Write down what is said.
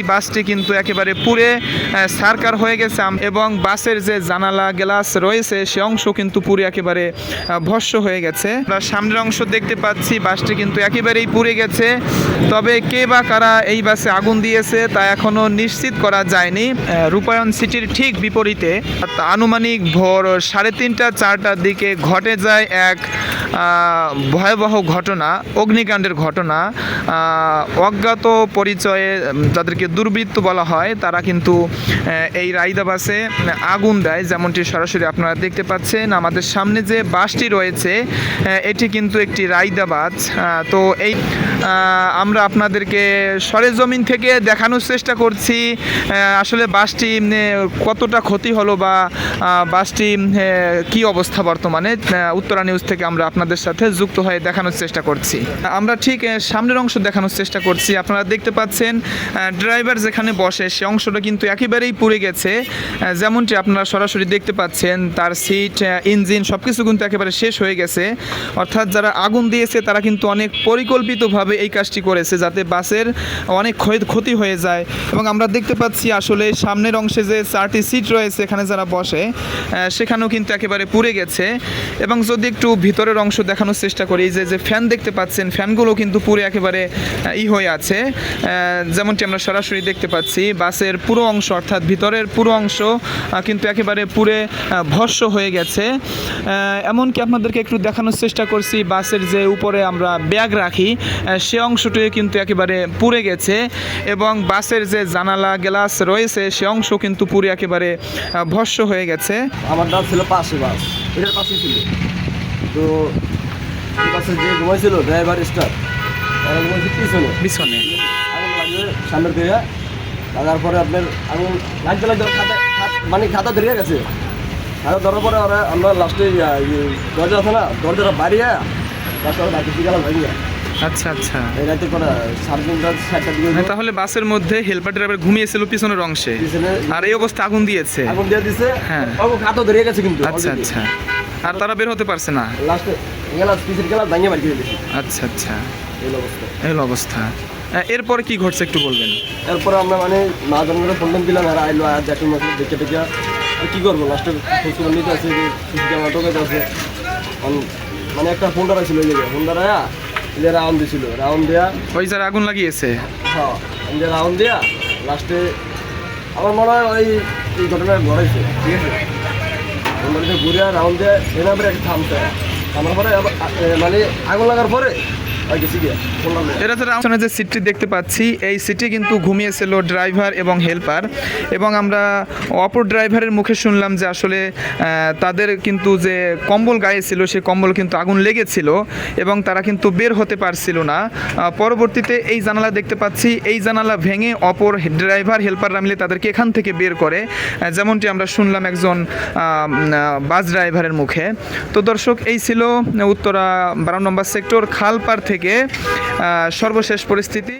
এই বাসটি কিন্তু একেবারে পুরে সারকার হয়ে গেছে এবং বাসের যে জানালা গ্লাস রয়েছে সে অংশ কিন্তু পুরে একেবারে ভস্য হয়ে গেছে। আমরা সামনের অংশ দেখতে পাচ্ছি বাসটি কিন্তু একেবারেই পুড়ে গেছে। তবে কে বা কারা এই বাসে আগুন দিয়েছে তা এখনও নিশ্চিত করা যায়নি। রূপায়ণ সিটির ঠিক বিপরীতে আনুমানিক ভোর সাড়ে তিনটা চারটার দিকে ঘটে যায় এক ভয়াবহ ঘটনা অগ্নিকাণ্ডের ঘটনা। অজ্ঞাত পরিচয়ে উম, যাদেরকে দুর্বৃত্ত বলা হয়, তারা কিন্তু এই রাইদা বাসে আগুন দেয়, যেমনটি সরাসরি আপনারা দেখতে পাচ্ছেন। আমাদের সামনে যে বাসটি রয়েছে এটি কিন্তু একটি রাইদা বাস। তো এই আমরা আপনাদেরকে সরেজমিন থেকে দেখানোর চেষ্টা করছি। আসলে বাসটি কতটা ক্ষতি হলো বা বাসটি কি অবস্থা বর্তমানে? উত্তরা নিউজ থেকে আমরা আপনাদের সাথে যুক্ত হয়ে দেখানোর চেষ্টা করছি। আমরা ঠিক সামনের অংশ দেখানোর চেষ্টা করছি। আপনারা দেখতে পাচ্ছেন ড্রাইভার যেখানে বসে, সে অংশটা কিন্তু একেবারেই পুড়ে গেছে। যেমনটি আপনারা সরাসরি দেখতে পাচ্ছেন, তার সিট ইঞ্জিন সব কিছু কিন্তু একেবারে শেষ হয়ে গেছে। অর্থাৎ যারা আগুন দিয়েছে, তারা কিন্তু অনেক পরিকল্পিতভাবে এই কাজটি করেছে যাতে বাসের অনেক ক্ষতি হয়ে যায়। এবং আমরা দেখতে পাচ্ছি আসলে সামনের অংশে যে চারটি সিট রয়েছে এখানে যারা বসে সেখানেও কিন্তু একেবারে পুড়ে গেছে। এবং যদি একটু ভিতরের অংশ দেখানোর চেষ্টা করি যে যে ফ্যান দেখতে পাচ্ছেন, ফ্যানগুলো কিন্তু পুরো একেবারে ই হয়ে আছে। যেমনটি আমরা সরাসরি দেখতে পাচ্ছি, বাসের পুরো অংশ অর্থাৎ ভিতরের পুরো অংশ কিন্তু একেবারে পুরে ভস্য হয়ে গেছে। এমনকি আপনাদেরকে একটু দেখানোর চেষ্টা করছি, বাসের যে উপরে আমরা ব্যাগ রাখি সে অংশটিও কিন্তু একেবারে পুড়ে গেছে এবং বাসের যে জানালা গ্লাস রয়েছে সে অংশ কিন্তু পুরে একেবারে ভস্য হয়ে গেছে। আমার নাম ছিল পাশে বাস। এটার পাশে ছিল। তো বাসে যে ঘুমাইছিল ড্রাইভার ঘুমাইছে পিছনে। পিছনে। সামনের দিকে লাগার পরে আপনার আগুন লাগতে লাগতে খাতা মানে খাতা ধরে গেছে। খাতা ধরার পরে ওরা আমরা লাস্টে দরজা আছে না দরজাটা বাড়িয়ে বাইকে দিয়ে গেলাম ভাইয়া আচ্ছা আচ্ছা। রাতে করে সাড়ে মানে তাহলে বাসের মধ্যে হেল্পার ড্রাইভার ঘুমিয়েছিল পিছনের অংশে। আর এই অবস্থা আগুন দিয়েছে। আগুন দিয়ে দিছে। হ্যাঁ। খাতা ধরে গেছে কিন্তু। আচ্ছা আচ্ছা। আর তারা বের হতে পারছে না। লাস্টে গেলাম পিছের গেলাম ভাঙিয়ে বাড়ি দিয়ে দিয়েছি। আচ্ছা আচ্ছা। এই অবস্থা। এই অবস্থা। এরপরে কি ঘটছে একটু বলবেন? এরপরে আমরা মানে মা জন্মের ফোন দিলাম আর আইলো আর জ্যাঠুর মাসে দেখে দেখে কী করব লাস্টে খোঁজখবর নিতে আছে যে আছে মানে একটা ফোন ছিল ওই জায়গায়। ফোন দ্বারা যে রাউন্ড দিছিল রাউন্ড দেয়া ওই স্যার আগুন লাগিয়েছে। হ্যাঁ যে রাউন্ড দেয়া লাস্টে আমার মনে হয় ওই এই ঘটনা ঘটাইছে ঠিক আছে? ঘুরে রাউন্ড দেয়া এনার পরে একটা থামতে থামার পরে মানে আগুন লাগার পরে এরা যারা সামনে যে সিটটি দেখতে পাচ্ছি, এই সিটে কিন্তু ঘুমিয়েছিল ড্রাইভার এবং হেল্পার এবং আমরা অপর ড্রাইভারের মুখে শুনলাম যে আসলে তাদের কিন্তু যে কম্বল গায়ে ছিল সেই কম্বল কিন্তু আগুন লেগেছিল এবং তারা কিন্তু বের হতে পারছিল না। পরবর্তীতে এই জানালা দেখতে পাচ্ছি, এই জানালা ভেঙে অপর ড্রাইভার হেল্পাররা মিলে তাদেরকে এখান থেকে বের করে যেমনটি আমরা শুনলাম একজন বাস ড্রাইভারের মুখে। তো দর্শক, এই ছিল উত্তরা বারো নম্বর সেক্টর খালপার থেকে আহ, সর্বশেষ পরিস্থিতি।